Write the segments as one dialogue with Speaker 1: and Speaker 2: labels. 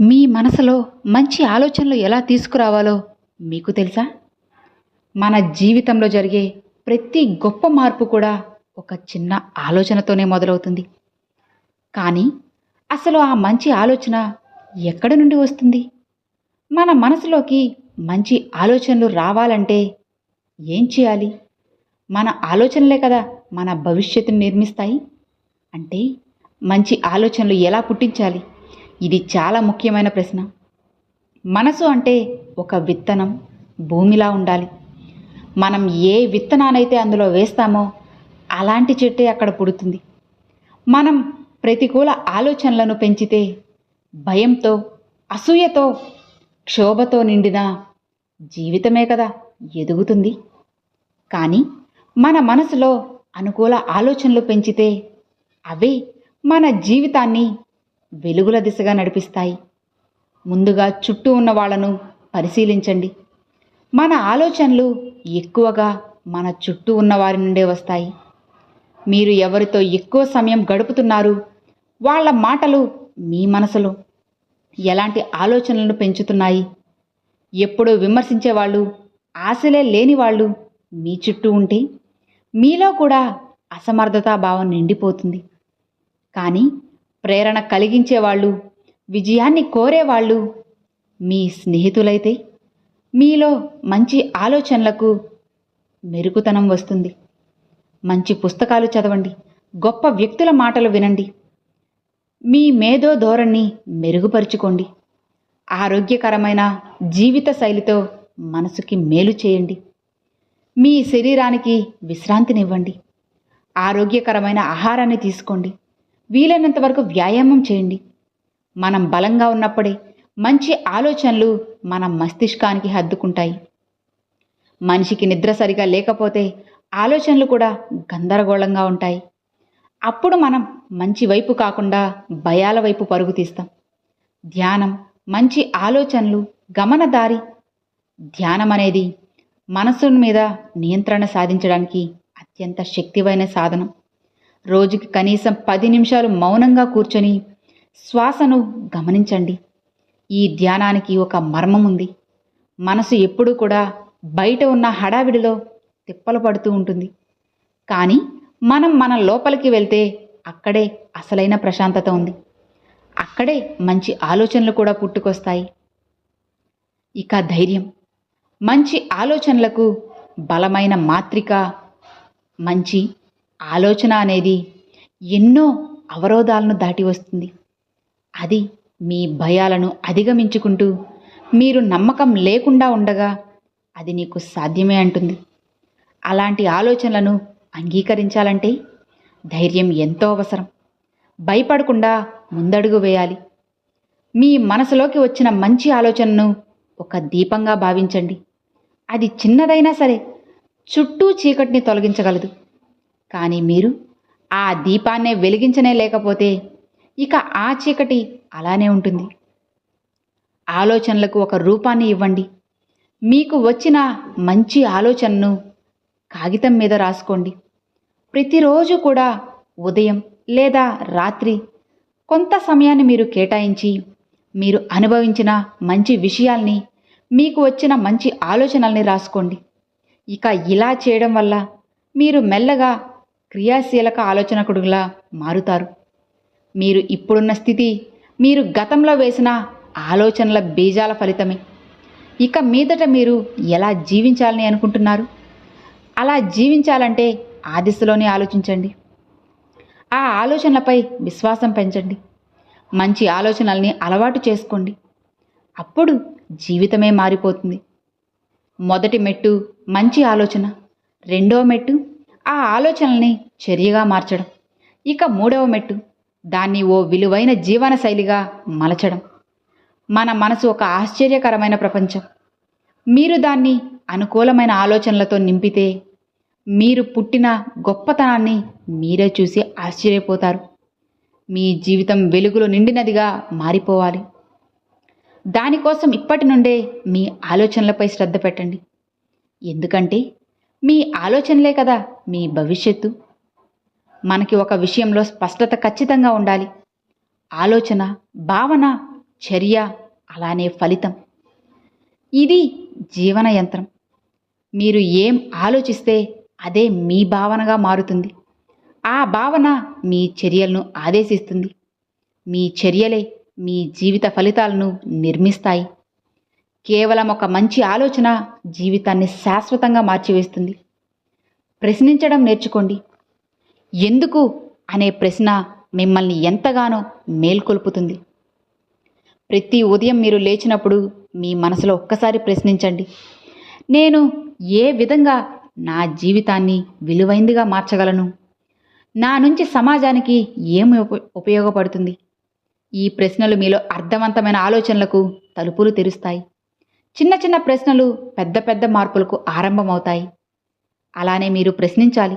Speaker 1: మీ మనసులో మంచి ఆలోచనలు ఎలా తీసుకురావాలో మీకు తెలుసా? మన జీవితంలో జరిగే ప్రతి గొప్ప మార్పు కూడా ఒక చిన్న ఆలోచనతోనే మొదలవుతుంది. కానీ అసలు ఆ మంచి ఆలోచన ఎక్కడి నుండి వస్తుంది? మన మనసులోకి మంచి ఆలోచనలు రావాలంటే ఏం చేయాలి? మన ఆలోచనలే కదా మన భవిష్యత్తును నిర్మిస్తాయి. అంటే మంచి ఆలోచనలు ఎలా పుట్టించాలి? ఇది చాలా ముఖ్యమైన ప్రశ్న. మనసు అంటే ఒక విత్తనం భూమిలా ఉండాలి. మనం ఏ విత్తనానైతే అందులో వేస్తామో అలాంటి చెట్టే అక్కడ పుడుతుంది. మనం ప్రతికూల ఆలోచనలను పెంచితే భయంతో అసూయతో క్షోభతో నిండిన జీవితమే కదా ఎదుగుతుంది. కానీ మన మనసులో అనుకూల ఆలోచనలు పెంచితే అవే మన జీవితాన్ని వెలుగుల దిశగా నడిపిస్తాయి. ముందుగా చుట్టూ ఉన్న వాళ్ళను పరిశీలించండి. మన ఆలోచనలు ఎక్కువగా మన చుట్టూ ఉన్న వారి నుండే వస్తాయి. మీరు ఎవరితో ఎక్కువ సమయం గడుపుతున్నారు? వాళ్ళ మాటలు మీ మనసులో ఎలాంటి ఆలోచనలను పెంచుతున్నాయి? ఎప్పుడూ విమర్శించే వాళ్ళు ఆశలే లేని వాళ్ళు మీ చుట్టూ ఉంటే మీలో కూడా అసమర్థతా భావం నిండిపోతుంది. కానీ ప్రేరణ కలిగించే వాళ్ళు విజయాన్ని కోరేవాళ్ళు మీ స్నేహితులైతే. మీలో మంచి ఆలోచనలకు మెరుగుతనం వస్తుంది. మంచి పుస్తకాలు చదవండి గొప్ప వ్యక్తుల మాటలు వినండి. మీ మేధో ధోరణి మెరుగుపరుచుకోండి. ఆరోగ్యకరమైన జీవిత శైలితో మనసుకి మేలు చేయండి. మీ శరీరానికి విశ్రాంతినివ్వండి. ఆరోగ్యకరమైన ఆహారాన్ని తీసుకోండి. వీలైనంత వరకు వ్యాయామం చేయండి. మనం బలంగా ఉన్నప్పుడే మంచి ఆలోచనలు మన మస్తిష్కానికి హద్దుకుంటాయి. మనిషికి నిద్ర సరిగా లేకపోతే ఆలోచనలు కూడా గందరగోళంగా ఉంటాయి. అప్పుడు మనం మంచి వైపు కాకుండా భయాల వైపు పరుగు తీస్తాం. ధ్యానం మంచి ఆలోచనలు గమనదారి ధ్యానం అనేది మనసు మీద నియంత్రణ సాధించడానికి అత్యంత శక్తివైన సాధనం. రోజుకి కనీసం పది నిమిషాలు మౌనంగా కూర్చొని శ్వాసను గమనించండి. ఈ ధ్యానానికి ఒక మర్మం ఉంది. మనసు ఎప్పుడూ కూడా బయట ఉన్న హడావిడిలో తిప్పలు పడుతూ ఉంటుంది. కానీ మనం మన లోపలికి వెళ్తే అక్కడే అసలైన ప్రశాంతత ఉంది. అక్కడే మంచి ఆలోచనలు కూడా పుట్టుకొస్తాయి. ఇక ధైర్యం. మంచి ఆలోచనలకు బలమైన మాత్రిక మంచి ఆలోచన అనేది ఎన్నో అవరోధాలను దాటి వస్తుంది. అది మీ భయాలను అధిగమించుకుంటూ మీరు నమ్మకం లేకుండా ఉండగా అది నీకు సాధ్యమే అంటుంది. అలాంటి ఆలోచనలను అంగీకరించాలంటే ధైర్యం ఎంతో అవసరం. భయపడకుండా ముందడుగు వేయాలి. మీ మనసులోకి వచ్చిన మంచి ఆలోచనను ఒక దీపంగా భావించండి. అది చిన్నదైనా సరే చుట్టూ చీకటిని తొలగించగలదు. కానీ మీరు ఆ దీపాన్నే వెలిగించనే లేకపోతే ఇక ఆ చీకటి అలానే ఉంటుంది. ఆలోచనలకు ఒక రూపాన్ని ఇవ్వండి. మీకు వచ్చిన మంచి ఆలోచనను కాగితం మీద రాసుకోండి. ప్రతిరోజు కూడా ఉదయం లేదా రాత్రి కొంత సమయాన్ని మీరు కేటాయించి మీరు అనుభవించిన మంచి విషయాల్ని మీకు వచ్చిన మంచి ఆలోచనల్ని రాసుకోండి. ఇక ఇలా చేయడం వల్ల మీరు మెల్లగా క్రియాశీలక ఆలోచనకుడులా మారుతారు. మీరు ఇప్పుడున్న స్థితి మీరు గతంలో వేసిన ఆలోచనల బీజాల ఫలితమే. ఇక మీదట మీరు ఎలా జీవించాలని అనుకుంటున్నారు? అలా జీవించాలంటే ఆ దిశలోనే ఆలోచించండి. ఆ ఆలోచనలపై విశ్వాసం పెంచండి. మంచి ఆలోచనల్ని అలవాటు చేసుకోండి. అప్పుడు జీవితమే మారిపోతుంది. మొదటి మెట్టు మంచి ఆలోచన రెండవ మెట్టు ఆ ఆలోచనల్ని చర్యగా మార్చడం. ఇక మూడవ మెట్టు దాన్ని ఓ విలువైన జీవన శైలిగా మలచడం. మన మనసు ఒక ఆశ్చర్యకరమైన ప్రపంచం. మీరు దాన్ని అనుకూలమైన ఆలోచనలతో నింపితే మీరు పుట్టిన గొప్పతనాన్ని మీరే చూసి ఆశ్చర్యపోతారు. మీ జీవితం వెలుగులో నిండినదిగా మారిపోవాలి. దానికోసం ఇప్పటి నుండే మీ ఆలోచనలపై శ్రద్ధ పెట్టండి. ఎందుకంటే మీ ఆలోచనలే కదా మీ భవిష్యత్తు. మనకి ఒక విషయంలో స్పష్టత ఖచ్చితంగా ఉండాలి. ఆలోచన భావన చర్య అలానే ఫలితం. ఇది జీవన యంత్రం. మీరు ఏం ఆలోచిస్తే అదే మీ భావనగా మారుతుంది. ఆ భావన మీ చర్యలను ఆదేశిస్తుంది. మీ చర్యలే మీ జీవిత ఫలితాలను నిర్మిస్తాయి. కేవలం ఒక మంచి ఆలోచన జీవితాన్ని శాశ్వతంగా మార్చివేస్తుంది. ప్రశ్నించడం నేర్చుకోండి. ఎందుకు అనే ప్రశ్న మిమ్మల్ని ఎంతగానో మేల్కొల్పుతుంది. ప్రతి ఉదయం మీరు లేచినప్పుడు మీ మనసులో ఒక్కసారి ప్రశ్నించండి. నేను ఏ విధంగా నా జీవితాన్ని విలువైందిగా మార్చగలను? నా నుంచి సమాజానికి ఏమి ఉప ఉపయోగపడుతుంది? ఈ ప్రశ్నలు మీలో అర్థవంతమైన ఆలోచనలకు తలుపులు తెరుస్తాయి. చిన్న చిన్న ప్రశ్నలు పెద్ద పెద్ద మార్పులకు ఆరంభమవుతాయి. అలానే మీరు ప్రశ్నించాలి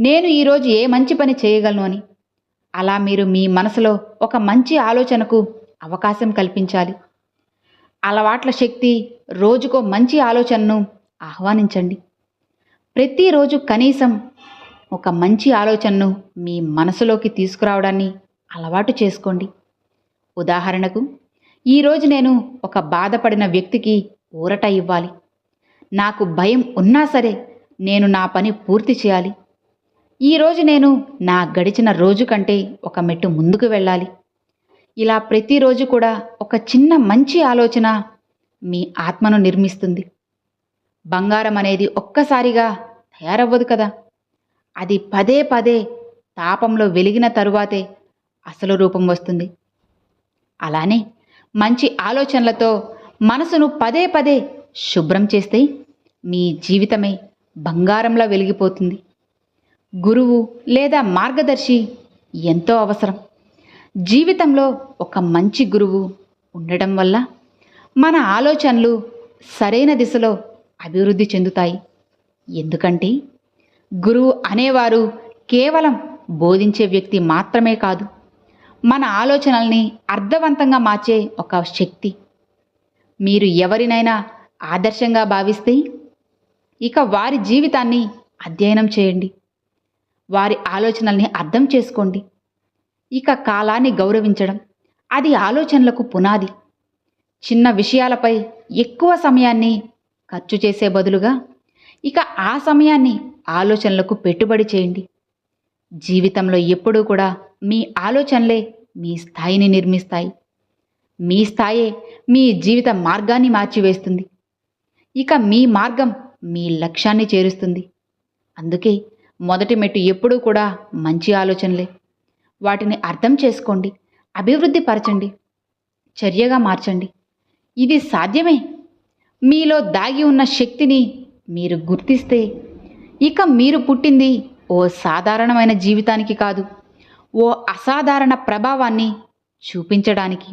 Speaker 1: నేను ఈరోజు ఏ మంచి పని చేయగలను అని. అలా మీరు మీ మనసులో ఒక మంచి ఆలోచనకు అవకాశం కల్పించాలి. అలవాట్ల శక్తి రోజుకో మంచి ఆలోచనను ఆహ్వానించండి. ప్రతిరోజు కనీసం ఒక మంచి ఆలోచనను మీ మనసులోకి తీసుకురావడాన్ని అలవాటు చేసుకోండి. ఉదాహరణకు ఈరోజు నేను ఒక బాధపడిన వ్యక్తికి ఊరట ఇవ్వాలి. నాకు భయం ఉన్నా సరే నేను నా పని పూర్తి చేయాలి. ఈరోజు నేను నా గడిచిన రోజు కంటే ఒక మెట్టు ముందుకు వెళ్ళాలి. ఇలా ప్రతిరోజు కూడా ఒక చిన్న మంచి ఆలోచన మీ ఆత్మను నిర్మిస్తుంది. బంగారం అనేది ఒక్కసారిగా తయారవ్వదు కదా? అది పదే పదే తాపంలో వెలిగిన తరువాతే అసలు రూపం వస్తుంది. అలానే మంచి ఆలోచనలతో మనసును పదే పదే శుభ్రం చేస్తే మీ జీవితమే బంగారంలా వెలిగిపోతుంది. గురువు లేదా మార్గదర్శి ఎంతో అవసరం. జీవితంలో ఒక మంచి గురువు ఉండడం వల్ల మన ఆలోచనలు సరైన దిశలో అభివృద్ధి చెందుతాయి. ఎందుకంటే గురువు అనేవారు కేవలం బోధించే వ్యక్తి మాత్రమే కాదు మన ఆలోచనల్ని అర్థవంతంగా మార్చే ఒక శక్తి. మీరు ఎవరినైనా ఆదర్శంగా భావిస్తే ఇక వారి జీవితాన్ని అధ్యయనం చేయండి. వారి ఆలోచనల్ని అర్థం చేసుకోండి. ఇక కాలాన్ని గౌరవించడం అది ఆలోచనలకు పునాది. చిన్న విషయాలపై ఎక్కువ సమయాన్ని ఖర్చు చేసే బదులుగా ఇక ఆ సమయాన్ని ఆలోచనలకు పెట్టుబడి చేయండి. జీవితంలో ఎప్పుడూ కూడా మీ ఆలోచనలే మీ స్థాయిని నిర్మిస్తాయి. మీ స్థాయే మీ జీవిత మార్గాన్ని మార్చివేస్తుంది. ఇక మీ మార్గం మీ లక్ష్యాన్ని చేరుస్తుంది. అందుకే మొదటి మెట్టు ఎప్పుడూ కూడా మంచి ఆలోచనలే. వాటిని అర్థం చేసుకోండి అభివృద్ధి పరచండి చర్యగా మార్చండి. ఇది సాధ్యమే. మీలో దాగి ఉన్న శక్తిని మీరు గుర్తిస్తే ఇక మీరు పుట్టింది ఓ సాధారణమైన జీవితానికి కాదు ఓ అసాధారణ ప్రభావాన్ని చూపించడానికి.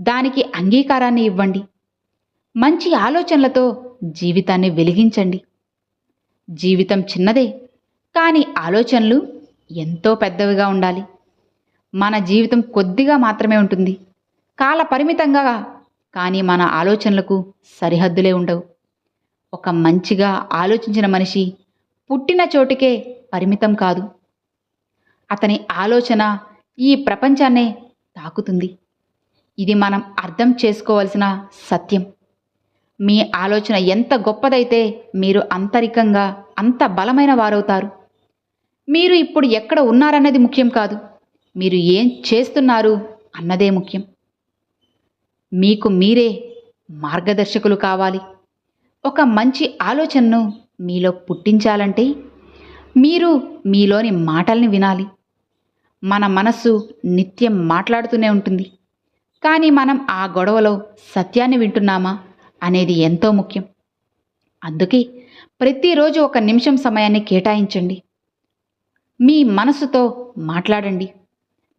Speaker 1: దానికి అంగీకారాన్ని ఇవ్వండి. మంచి ఆలోచనలతో జీవితాన్ని వెలిగించండి. జీవితం చిన్నదే కానీ ఆలోచనలు ఎంతో పెద్దవిగా ఉండాలి. మన జీవితం కొద్దిగా మాత్రమే ఉంటుంది. కాల పరిమితంగా కానీ మన ఆలోచనలకు సరిహద్దులే ఉండవు. ఒక మంచిగా ఆలోచించిన మనిషి పుట్టిన చోటికే పరిమితం కాదు. అతని ఆలోచన ఈ ప్రపంచాన్నే తాకుతుంది. ఇది మనం అర్థం చేసుకోవలసిన సత్యం. మీ ఆలోచన ఎంత గొప్పదైతే మీరు అంతరికంగా అంత బలమైన వారవుతారు. మీరు ఇప్పుడు ఎక్కడ ఉన్నారన్నది ముఖ్యం కాదు. మీరు ఏం చేస్తున్నారు అన్నదే ముఖ్యం. మీకు మీరే మార్గదర్శకులు కావాలి. ఒక మంచి ఆలోచనను మీలో పుట్టించాలంటే మీరు మీలోని మాటల్ని వినాలి. మన మనస్సు నిత్యం మాట్లాడుతూనే ఉంటుంది. కానీ మనం ఆ గొడవలో సత్యాన్ని వింటున్నామా అనేది ఎంతో ముఖ్యం. అందుకే ప్రతిరోజు ఒక నిమిషం సమయాన్ని కేటాయించండి. మీ మనసుతో మాట్లాడండి.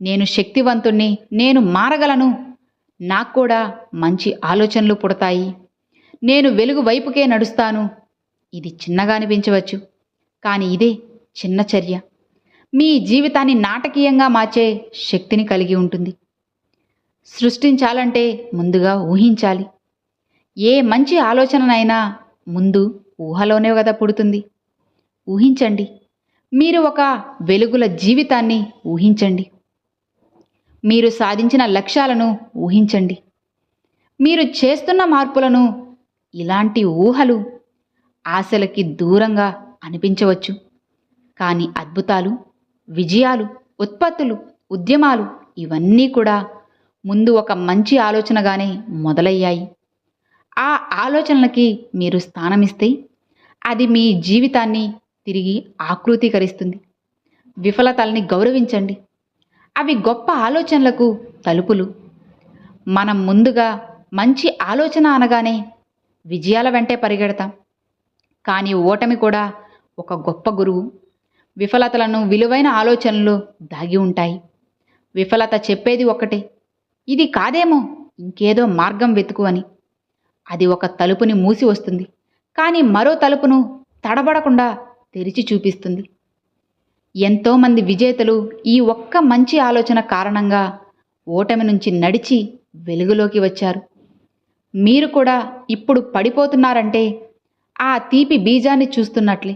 Speaker 1: నేను శక్తివంతుణ్ణి నేను మారగలను. నాకు కూడా మంచి ఆలోచనలు పుడతాయి. నేను వెలుగు వైపుకే నడుస్తాను. ఇది చిన్నగా అనిపించవచ్చు. కానీ ఇదే చిన్న చర్య. మీ జీవితాన్ని నాటకీయంగా మార్చే శక్తిని కలిగి ఉంటుంది. సృష్టించాలంటే ముందుగా ఊహించాలి. ఏ మంచి ఆలోచననైనా ముందు ఊహలోనే కదా పుడుతుంది. ఊహించండి. మీరు ఒక వెలుగుల జీవితాన్ని ఊహించండి. మీరు సాధించిన లక్ష్యాలను ఊహించండి. మీరు చేస్తున్న మార్పులను ఇలాంటి ఊహలు ఆశలకి దూరంగా అనిపించవచ్చు. కానీ అద్భుతాలు విజయాలు ఉత్పత్తులు ఉద్యమాలు ఇవన్నీ కూడా ముందు ఒక మంచి ఆలోచనగానే మొదలయ్యాయి. ఆ ఆలోచనలకి మీరు స్థానమిస్తే అది మీ జీవితాన్ని తిరిగి ఆకృతీకరిస్తుంది. విఫలతల్ని గౌరవించండి. అవి గొప్ప ఆలోచనలకు తలుపులు. మనం ముందుగా మంచి ఆలోచన అనగానే విజయాల వెంటే పరిగెడతాం. కానీ ఓటమి కూడా ఒక గొప్ప గురువు. విఫలతలను విలువైన ఆలోచనలు దాగి ఉంటాయి. విఫలత చెప్పేది ఒకటే ఇది కాదేమో ఇంకేదో మార్గం వెతుకు అని. అది ఒక తలుపుని మూసి వస్తుంది. కానీ మరో తలుపును తడబడకుండా తెరిచి చూపిస్తుంది. ఎంతోమంది విజేతలు ఈ ఒక్క మంచి ఆలోచన కారణంగా ఓటమి నుంచి నడిచి వెలుగులోకి వచ్చారు. మీరు కూడా ఇప్పుడు పడిపోతున్నారంటే ఆ తీపి బీజాన్ని చూస్తున్నట్లే.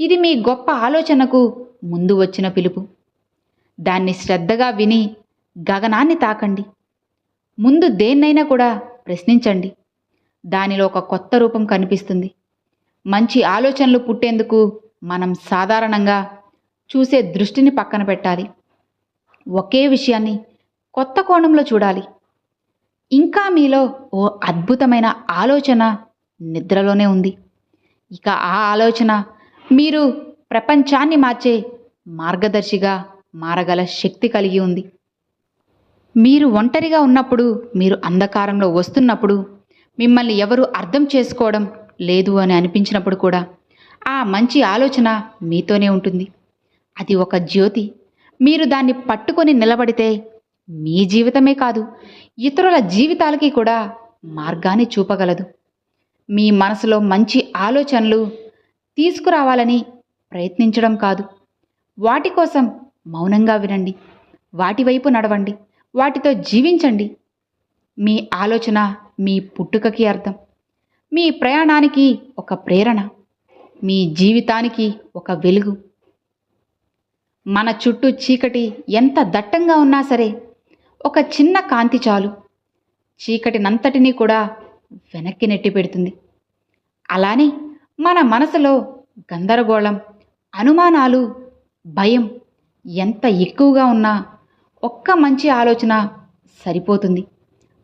Speaker 1: ఇది మీ గొప్ప ఆలోచనకు ముందు వచ్చిన పిలుపు. దాన్ని శ్రద్ధగా విని గగనాన్ని తాకండి. ముందు దేన్నైనా కూడా ప్రశ్నించండి. దానిలో ఒక కొత్త రూపం కనిపిస్తుంది. మంచి ఆలోచనలు పుట్టేందుకు మనం సాధారణంగా చూసే దృష్టిని పక్కన పెట్టాలి. ఒకే విషయాన్ని కొత్త కోణంలో చూడాలి. ఇంకా మీలో ఓ అద్భుతమైన ఆలోచన నిద్రలోనే ఉంది. ఇక ఆ ఆలోచన మీరు ప్రపంచాన్ని మార్చే మార్గదర్శిగా మారగల శక్తి కలిగి ఉంది. మీరు ఒంటరిగా ఉన్నప్పుడు మీరు అంధకారంలో వస్తున్నప్పుడు మిమ్మల్ని ఎవరు అర్థం చేసుకోవడం లేదు అని అనిపించినప్పుడు కూడా ఆ మంచి ఆలోచన మీతోనే ఉంటుంది. అది ఒక జ్యోతి. మీరు దాన్ని పట్టుకొని నిలబడితే మీ జీవితమే కాదు ఇతరుల జీవితాలకి కూడా మార్గాన్ని చూపగలదు. మీ మనసులో మంచి ఆలోచనలు తీసుకురావాలని ప్రయత్నించడం కాదు. వాటి కోసం మౌనంగా వినండి. వాటి వైపు నడవండి. వాటితో జీవించండి. మీ ఆలోచన మీ పుట్టుకకి అర్థం. మీ ప్రయాణానికి ఒక ప్రేరణ. మీ జీవితానికి ఒక వెలుగు. మన చుట్టూ చీకటి ఎంత దట్టంగా ఉన్నా సరే ఒక చిన్న కాంతి చాలు. చీకటినంతటినీ కూడా వెనక్కి నెట్టి పెడుతుంది. అలానే మన మనసులో గందరగోళం అనుమానాలు భయం ఎంత ఎక్కువగా ఉన్నా ఒక్క మంచి ఆలోచన సరిపోతుంది.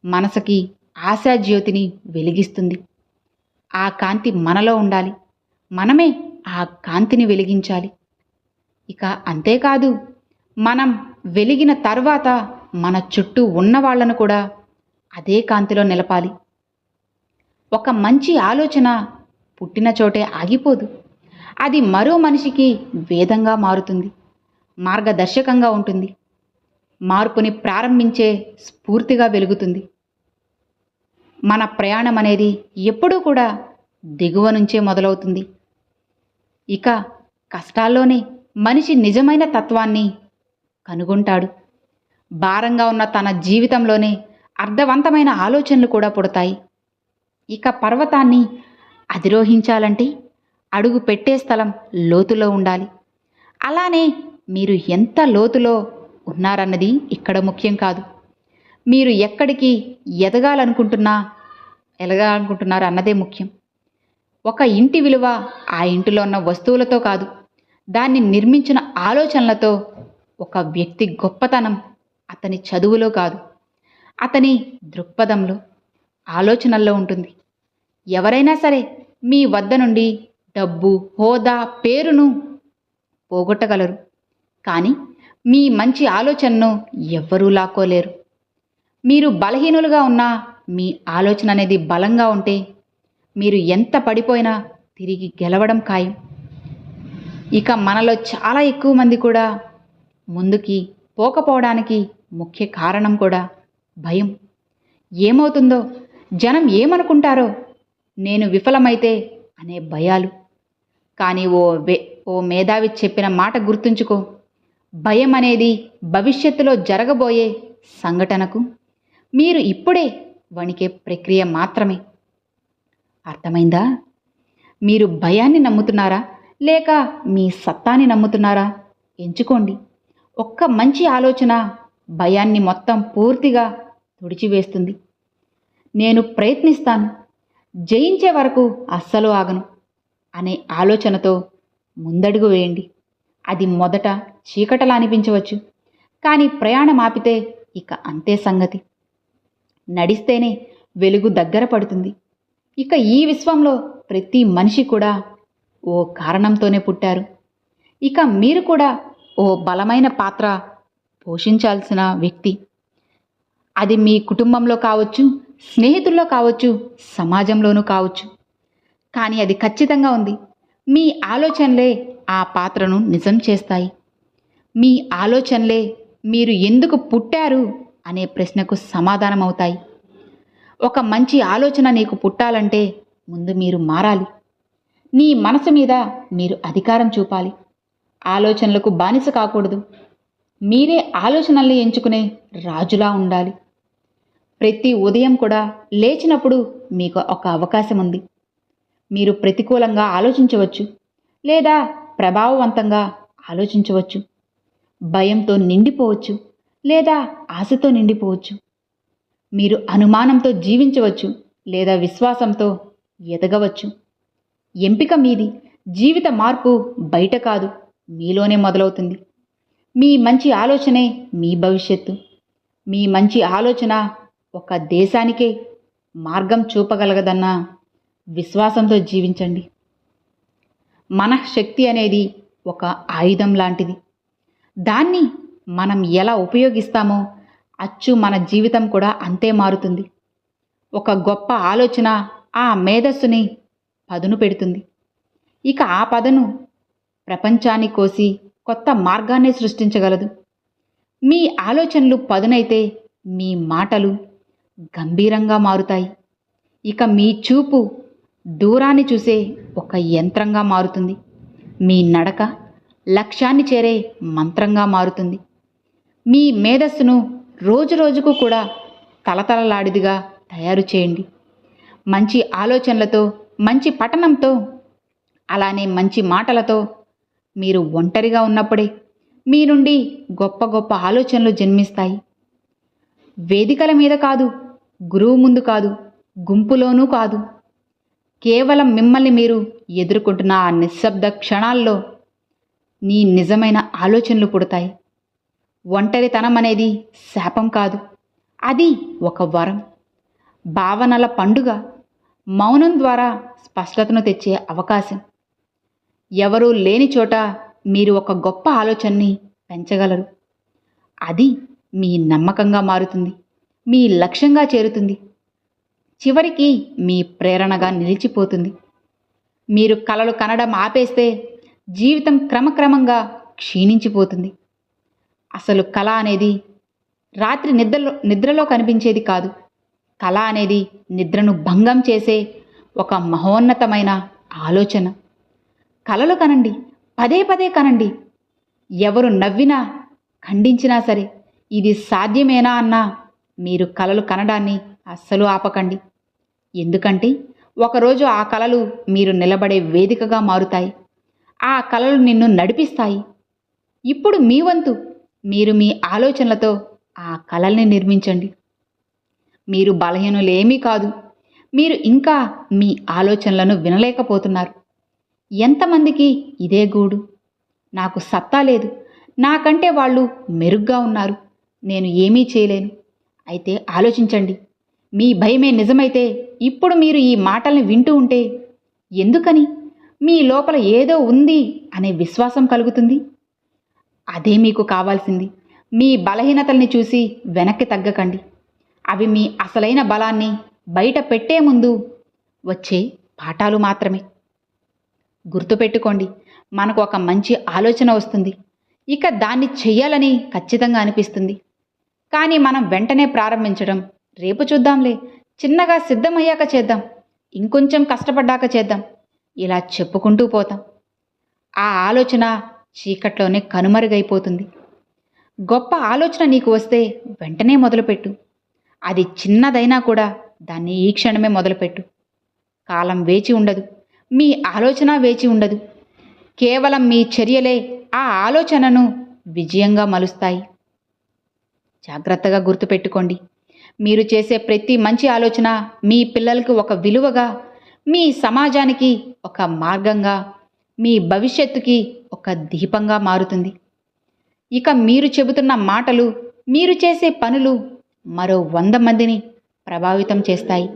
Speaker 1: మనసుకి ఆశాజ్యోతిని వెలిగిస్తుంది. ఆ కాంతి మనలో ఉండాలి. మనమే ఆ కాంతిని వెలిగించాలి. ఇక అంతేకాదు మనం వెలిగిన తర్వాత మన చుట్టూ ఉన్న వాళ్ళను కూడా అదే కాంతిలో నిలపాలి. ఒక మంచి ఆలోచన పుట్టిన చోటే ఆగిపోదు. అది మరో మనిషికి వేదంగా మారుతుంది. మార్గదర్శకంగా ఉంటుంది. మార్పుని ప్రారంభించే స్ఫూర్తిగా వెలుగుతుంది. మన ప్రయాణం అనేది ఎప్పుడూ కూడా దిగువ నుంచే మొదలవుతుంది. ఇక కష్టాల్లోనే మనిషి నిజమైన తత్వాన్ని కనుగొంటాడు. భారంగా ఉన్న తన జీవితంలోనే అర్థవంతమైన ఆలోచనలు కూడా పుడతాయి. ఇక పర్వతాన్ని అధిరోహించాలంటే అడుగు పెట్టే స్థలం లోతులో ఉండాలి. అలానే మీరు ఎంత లోతులో ఉన్నారన్నది ఇక్కడ ముఖ్యం కాదు. మీరు ఎక్కడికి ఎదగాలనుకుంటున్నా ఎదగాలనుకుంటున్నారు అన్నదే ముఖ్యం. ఒక ఇంటి విలువ ఆ ఇంటిలో ఉన్న వస్తువులతో కాదు దాన్ని నిర్మించిన ఆలోచనలతో ఒక వ్యక్తి గొప్పతనం అతని చదువులో కాదు అతని దృక్పథంలో ఆలోచనల్లో ఉంటుంది. ఎవరైనా సరే మీ వద్ద నుండి డబ్బు హోదా పేరును పోగొట్టగలరు. కానీ మీ మంచి ఆలోచనను ఎవ్వరూ లాక్కోలేరు. మీరు బలహీనులుగా ఉన్నా మీ ఆలోచన అనేది బలంగా ఉంటే మీరు ఎంత పడిపోయినా తిరిగి గెలవడం ఖాయం. ఇక మనలో చాలా ఎక్కువ మంది కూడా ముందుకి పోకపోవడానికి ముఖ్య కారణం కూడా భయం. ఏమవుతుందో జనం ఏమనుకుంటారో నేను విఫలమైతే అనే భయాలు. కానీ ఓ వే ఓ మేధావి చెప్పిన మాట గుర్తుంచుకో. భయం అనేది భవిష్యత్తులో జరగబోయే సంఘటనకు. మీరు ఇప్పుడే వణికే ప్రక్రియ మాత్రమే. అర్థమైందా? మీరు భయాన్ని నమ్ముతున్నారా? లేక మీ సత్తాని నమ్ముతున్నారా? ఎంచుకోండి. ఒక్క మంచి ఆలోచన భయాన్ని మొత్తం పూర్తిగా తుడిచివేస్తుంది. నేను ప్రయత్నిస్తాను. జయించే వరకు అస్సలు ఆగను అనే ఆలోచనతో ముందడుగు వేయండి. అది మొదట చీకటలా అనిపించవచ్చు. కానీ ప్రయాణం ఆపితే ఇక అంతే సంగతి. నడిస్తేనే వెలుగు దగ్గర పడుతుంది. ఇక ఈ విశ్వంలో ప్రతి మనిషి కూడా ఓ కారణంతోనే పుట్టారు. ఇక మీరు కూడా ఓ బలమైన పాత్ర పోషించాల్సిన వ్యక్తి. అది మీ కుటుంబంలో కావచ్చు స్నేహితుల్లో కావచ్చు సమాజంలోనూ కావచ్చు. కానీ అది ఖచ్చితంగా ఉంది. మీ ఆలోచనలే ఆ పాత్రను నిజం చేస్తాయి. మీ ఆలోచనలే మీరు ఎందుకు పుట్టారు అనే ప్రశ్నకు సమాధానం అవుతాయి ఒక మంచి ఆలోచన నీకు పుట్టాలంటే ముందు మీరు మారాలి. నీ మనసు మీద మీరు అధికారం చూపాలి. ఆలోచనలకు బానిస కాకూడదు. మీరే ఆలోచనల్ని ఎంచుకునే రాజులా ఉండాలి. ప్రతి ఉదయం కూడా లేచినప్పుడు మీకు ఒక అవకాశం ఉంది మీరు ప్రతికూలంగా ఆలోచించవచ్చు. లేదా ప్రభావవంతంగా ఆలోచించవచ్చు. భయంతో నిండిపోవచ్చు లేదా ఆశతో నిండిపోవచ్చు. మీరు అనుమానంతో జీవించవచ్చు లేదా విశ్వాసంతో ఎదగవచ్చు. ఎంపిక మీది జీవిత మార్పు బయట కాదు మీలోనే మొదలవుతుంది. మీ మంచి ఆలోచనే మీ భవిష్యత్తు. మీ మంచి ఆలోచన ఒక దేశానికే మార్గం చూపగలగదన్న విశ్వాసంతో జీవించండి. మనఃశక్తి అనేది ఒక ఆయుధం లాంటిది. దాన్ని మనం ఎలా ఉపయోగిస్తామో అచ్చు మన జీవితం కూడా అంతే మారుతుంది. ఒక గొప్ప ఆలోచన ఆ మేధస్సుని పదును పెడుతుంది. ఇక ఆ పదను ప్రపంచాన్ని కోసి కొత్త మార్గాన్ని సృష్టించగలదు. మీ ఆలోచనలు పదునైతే మీ మాటలు గంభీరంగా మారుతాయి. ఇక మీ చూపు దూరాన్ని చూసే ఒక యంత్రంగా మారుతుంది. మీ నడక లక్ష్యాన్ని చేరే మంత్రంగా మారుతుంది. మీ మేధస్సును రోజు రోజుకు కూడా తలతలలాడిదిగా తయారు చేయండి. మంచి ఆలోచనలతో మంచి పఠనంతో అలానే మంచి మాటలతో మీరు ఒంటరిగా ఉన్నప్పుడే మీ నుండి గొప్ప గొప్ప ఆలోచనలు జన్మిస్తాయి. వేదికల మీద కాదు గురువు ముందు కాదు గుంపులోనూ కాదు. కేవలం మిమ్మల్ని మీరు ఎదుర్కొంటున్న ఆ నిశ్శబ్ద క్షణాల్లో నీ నిజమైన ఆలోచనలు పుడతాయి. ఒంటరితనం అనేది శాపం కాదు. అది ఒక వరం. భావనల పండుగ మౌనం ద్వారా స్పష్టతను తెచ్చే అవకాశం. ఎవరూ లేని చోట మీరు ఒక గొప్ప ఆలోచనని పెంచగలరు. అది మీ నమ్మకంగా మారుతుంది. మీ లక్ష్యంగా చేరుతుంది. చివరికి మీ ప్రేరణగా నిలిచిపోతుంది. మీరు కలలు కనడం ఆపేస్తే జీవితం క్రమక్రమంగా క్షీణించిపోతుంది. అసలు కళ అనేది రాత్రి నిద్రలో నిద్రలో కనిపించేది కాదు. కళ అనేది నిద్రను భంగం చేసే ఒక మహోన్నతమైన ఆలోచన. కలలు కనండి పదే పదే కనండి. ఎవరు నవ్వినా ఖండించినా సరే ఇది సాధ్యమేనా అన్నా మీరు కలలు కనడాన్ని అస్సలు ఆపకండి. ఎందుకంటే ఒకరోజు ఆ కళలు మీరు నిలబడే వేదికగా మారుతాయి. ఆ కళలు నిన్ను నడిపిస్తాయి. ఇప్పుడు మీ వంతు మీరు మీ ఆలోచనలతో ఆ కళల్ని నిర్మించండి. మీరు బలహీనులేమీ కాదు. మీరు ఇంకా మీ ఆలోచనలను వినలేకపోతున్నారు. ఎంతమందికి ఇదే గూడు? నాకు సత్తా లేదు. నాకంటే వాళ్ళు మెరుగ్గా ఉన్నారు. నేను ఏమీ చేయలేను. అయితే ఆలోచించండి. మీ భయమే నిజమైతే ఇప్పుడు మీరు ఈ మాటల్ని వింటూ ఉంటే ఎందుకని? మీ లోపల ఏదో ఉంది అనే విశ్వాసం కలుగుతుంది. అదే మీకు కావాల్సింది. మీ బలహీనతల్ని చూసి వెనక్కి తగ్గకండి. అవి మీ అసలైన బలాన్ని బయట పెట్టే ముందు వచ్చే పాఠాలు మాత్రమే. గుర్తుపెట్టుకోండి మనకు ఒక మంచి ఆలోచన వస్తుంది. ఇక దాన్ని చెయ్యాలని ఖచ్చితంగా అనిపిస్తుంది. కానీ మనం వెంటనే ప్రారంభించడం రేపు చూద్దాంలే. చిన్నగా సిద్ధమయ్యాక చేద్దాం. ఇంకొంచెం కష్టపడ్డాక చేద్దాం. ఇలా చెప్పుకుంటూ పోతాం. ఆ ఆలోచన చీకట్లోనే కనుమరుగైపోతుంది. గొప్ప ఆలోచన నీకు వస్తే వెంటనే మొదలుపెట్టు. అది చిన్నదైనా కూడా దాన్ని ఈ క్షణమే మొదలుపెట్టు. కాలం వేచి ఉండదు. మీ ఆలోచన వేచి ఉండదు. కేవలం మీ చర్యలే ఆ ఆలోచనను విజయంగా మలుస్తాయి. జాగ్రత్తగా గుర్తుపెట్టుకోండి. మీరు చేసే ప్రతి మంచి ఆలోచన మీ పిల్లలకు ఒక విలువగా మీ సమాజానికి ఒక మార్గంగా మీ భవిష్యత్తుకి ఒక దీపంగా మారుతుంది. ఇక మీరు చెబుతున్న మాటలు మీరు చేసే పనులు మరో వంద మందిని ప్రభావితం చేస్తాయి.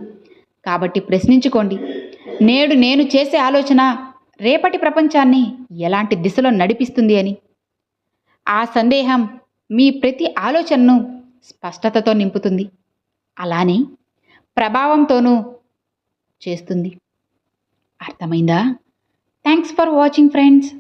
Speaker 1: కాబట్టి ప్రశ్నించుకోండి. నేడు నేను చేసే ఆలోచన రేపటి ప్రపంచాన్ని ఎలాంటి దిశలో నడిపిస్తుంది అని. ఆ సందేహం మీ ప్రతి ఆలోచనను స్పష్టతతో నింపుతుంది. అలానే ప్రభావంతోనూ చేస్తుంది. అర్థమైందా? Thanks for watching friends